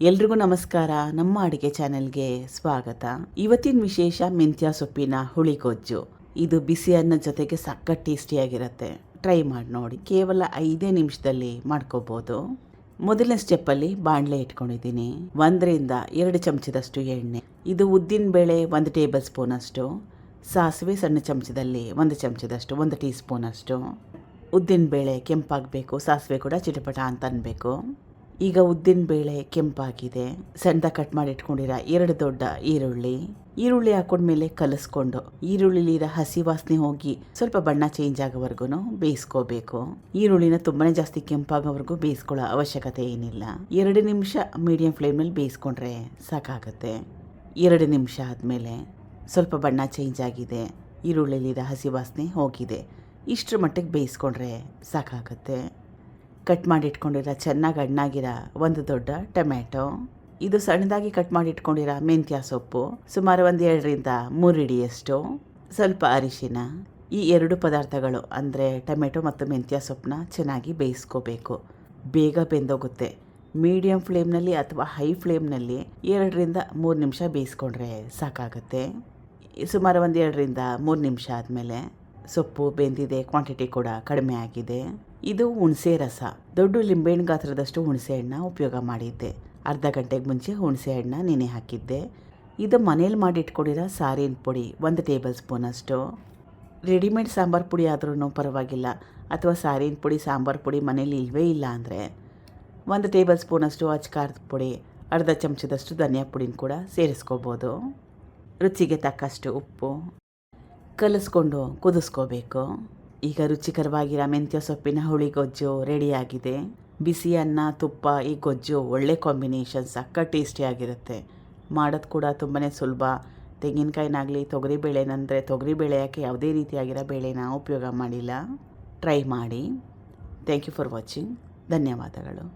ಎಲ್ರಿಗೂ ನಮಸ್ಕಾರ. ನಮ್ಮ ಅಡುಗೆ ಚಾನೆಲ್ಗೆ ಸ್ವಾಗತ. ಇವತ್ತಿನ ವಿಶೇಷ ಮೆಂತ್ಯ ಸೊಪ್ಪಿನ ಹುಳಿಗೊಜ್ಜು ಇದು ಬಿಸಿ ಅನ್ನ ಜೊತೆಗೆ ಸಖತ್ ಟೇಸ್ಟಿಯಾಗಿರುತ್ತೆ. ಟ್ರೈ ಮಾಡಿ ನೋಡಿ. ಕೇವಲ ಐದೇ ನಿಮಿಷದಲ್ಲಿ ಮಾಡ್ಕೋಬೋದು. ಮೊದಲನೇ ಸ್ಟೆಪ್ಪಲ್ಲಿ ಬಾಣಲೆ ಇಟ್ಕೊಂಡಿದ್ದೀನಿ. ಒಂದರಿಂದ ಎರಡು ಚಮಚದಷ್ಟು ಎಣ್ಣೆ. ಇದು ಉದ್ದಿನ ಬೇಳೆ ಒಂದು ಟೇಬಲ್ ಸ್ಪೂನ್ ಅಷ್ಟು ಸಾಸಿವೆ ಸಣ್ಣ ಚಮಚದಲ್ಲಿ ಒಂದು ಚಮಚದಷ್ಟು, ಒಂದು ಟೀ ಸ್ಪೂನ್ ಅಷ್ಟು ಉದ್ದಿನ ಬೇಳೆ ಕೆಂಪಾಗಬೇಕು. ಸಾಸಿವೆ ಕೂಡ ಚಿಟಪಟ ಅಂತ ಅನ್ಬೇಕು. ಈಗ ಉದ್ದಿನ ಬೇಳೆ ಕೆಂಪಾಗಿದೆ. ಸಣ್ಣದಾಗಿ ಕಟ್ ಮಾಡಿ ಇಟ್ಕೊಂಡಿರ ಎರಡು ದೊಡ್ಡ ಈರುಳ್ಳಿ. ಈರುಳ್ಳಿ ಹಾಕೊಂಡ್ಮೇಲೆ ಕಲಿಸ್ಕೊಂಡು ಈರುಳ್ಳಿಲಿರೋ ಹಸಿ ವಾಸನೆ ಹೋಗಿ ಸ್ವಲ್ಪ ಬಣ್ಣ ಚೇಂಜ್ ಆಗೋವರೆಗೂ ಬೇಯಿಸ್ಕೋಬೇಕು. ಈರುಳ್ಳಿನ ತುಂಬಾನೇ ಜಾಸ್ತಿ ಕೆಂಪಾಗೋವರೆಗೂ ಬೇಯಿಸ್ಕೊಳ್ಳೋ ಅವಶ್ಯಕತೆ ಏನಿಲ್ಲ. ಎರಡು ನಿಮಿಷ ಮೀಡಿಯಂ ಫ್ಲೇಮಲ್ಲಿ ಬೇಯಿಸ್ಕೊಂಡ್ರೆ ಸಾಕಾಗುತ್ತೆ. ಎರಡು ನಿಮಿಷ ಆದಮೇಲೆ ಸ್ವಲ್ಪ ಬಣ್ಣ ಚೇಂಜ್ ಆಗಿದೆ. ಈರುಳ್ಳಿಲಿರ ಹಸಿ ವಾಸನೆ ಹೋಗಿದೆ. ಇಷ್ಟರ ಮಟ್ಟಿಗೆ ಬೇಯಿಸ್ಕೊಂಡ್ರೆ ಸಾಕಾಗುತ್ತೆ. ಕಟ್ ಮಾಡಿ ಇಟ್ಕೊಂಡಿರೋ ಚೆನ್ನಾಗಿ ಹಣ್ಣಾಗಿರೋ ಒಂದು ದೊಡ್ಡ ಟೊಮ್ಯಾಟೊ. ಇದು ಸಣ್ಣದಾಗಿ ಕಟ್ ಮಾಡಿ ಇಟ್ಕೊಂಡಿರೋ ಮೆಂತ್ಯ ಸೊಪ್ಪು, ಸುಮಾರು ಒಂದು ಎರಡರಿಂದ ಮೂರು ಇಡಿಯಷ್ಟು ಸ್ವಲ್ಪ ಅರಿಶಿನ. ಈ ಎರಡು ಪದಾರ್ಥಗಳು ಅಂದರೆ ಟೊಮೆಟೊ ಮತ್ತು ಮೆಂತ್ಯ ಸೊಪ್ಪನ್ನ ಚೆನ್ನಾಗಿ ಬೇಯಿಸ್ಕೋಬೇಕು. ಬೇಗ ಬೆಂದೋಗುತ್ತೆ. ಮೀಡಿಯಂ ಫ್ಲೇಮ್ನಲ್ಲಿ ಅಥವಾ ಹೈ ಫ್ಲೇಮ್ನಲ್ಲಿ ಎರಡರಿಂದ ಮೂರು ನಿಮಿಷ ಬೇಯಿಸ್ಕೊಂಡ್ರೆ ಸಾಕಾಗುತ್ತೆ. ಸುಮಾರು ಒಂದು ಎರಡರಿಂದ ಮೂರು ನಿಮಿಷ ಆದಮೇಲೆ ಸೊಪ್ಪು ಬೆಂದಿದೆ ಕ್ವಾಂಟಿಟಿ ಕೂಡ ಕಡಿಮೆ ಆಗಿದೆ. ಇದು ಹುಣಸೆ ರಸ. ದೊಡ್ಡ ಲಿಂಬೆಹಣ್ಣು ಗಾತ್ರದಷ್ಟು ಹುಣಸೆ ಹಣ್ಣ ಉಪಯೋಗ ಮಾಡಿದ್ದೆ. ಅರ್ಧ ಗಂಟೆಗೆ ಮುಂಚೆ ಹುಣಸೆ ಹಣ್ಣ ನೆನೆ ಹಾಕಿದ್ದೆ. ಇದು ಮನೇಲಿ ಮಾಡಿ ಇಟ್ಕೊಂಡಿರೋ ಸಾರಿನ ಪುಡಿ, ಒಂದು ಟೇಬಲ್ ಸ್ಪೂನಷ್ಟು ರೆಡಿಮೇಡ್ ಸಾಂಬಾರು ಪುಡಿ ಆದ್ರೂ ಪರವಾಗಿಲ್ಲ. ಅಥವಾ ಸಾರಿನ ಪುಡಿ, ಸಾಂಬಾರು ಪುಡಿ ಮನೇಲಿ ಇಲ್ಲವೇ ಇಲ್ಲ ಅಂದರೆ. ಒಂದು ಟೇಬಲ್ ಸ್ಪೂನಷ್ಟು ಅಚ್ಕಾರದ ಪುಡಿ, ಅರ್ಧ ಚಮಚದಷ್ಟು ಧನಿಯಾ ಪುಡಿನ ಕೂಡ ಸೇರಿಸ್ಕೋಬೋದು. ರುಚಿಗೆ ತಕ್ಕಷ್ಟು ಉಪ್ಪು. ಕಲಿಸ್ಕೊಂಡು ಕುದಿಸ್ಕೋಬೇಕು. ಈಗ ರುಚಿಕರವಾಗಿರೋ ಮೆಂತ್ಯ ಸೊಪ್ಪಿನ ಹುಳಿ ಗೊಜ್ಜು ರೆಡಿಯಾಗಿದೆ. ಬಿಸಿ ಅನ್ನ, ತುಪ್ಪ, ಈ ಗೊಜ್ಜು ಒಳ್ಳೆ ಕಾಂಬಿನೇಷನ್ ಸಕ್ಕ ಟೇಸ್ಟಿಯಾಗಿರುತ್ತೆ ಮಾಡೋದು ಕೂಡ ತುಂಬಾ ಸುಲಭ. ತೆಂಗಿನಕಾಯಿನಾಗಲಿ ತೊಗರಿಬೇಳೆನಂದರೆ ತೊಗರಿಬೇಳೆ ಯಾಕೆ ಯಾವುದೇ ರೀತಿಯಾಗಿರೋ ಬೇಳೆನ ಉಪಯೋಗ ಮಾಡಿಲ್ಲ. ಟ್ರೈ ಮಾಡಿ. ಥ್ಯಾಂಕ್ ಯು ಫಾರ್ ವಾಚಿಂಗ್ ಧನ್ಯವಾದಗಳು.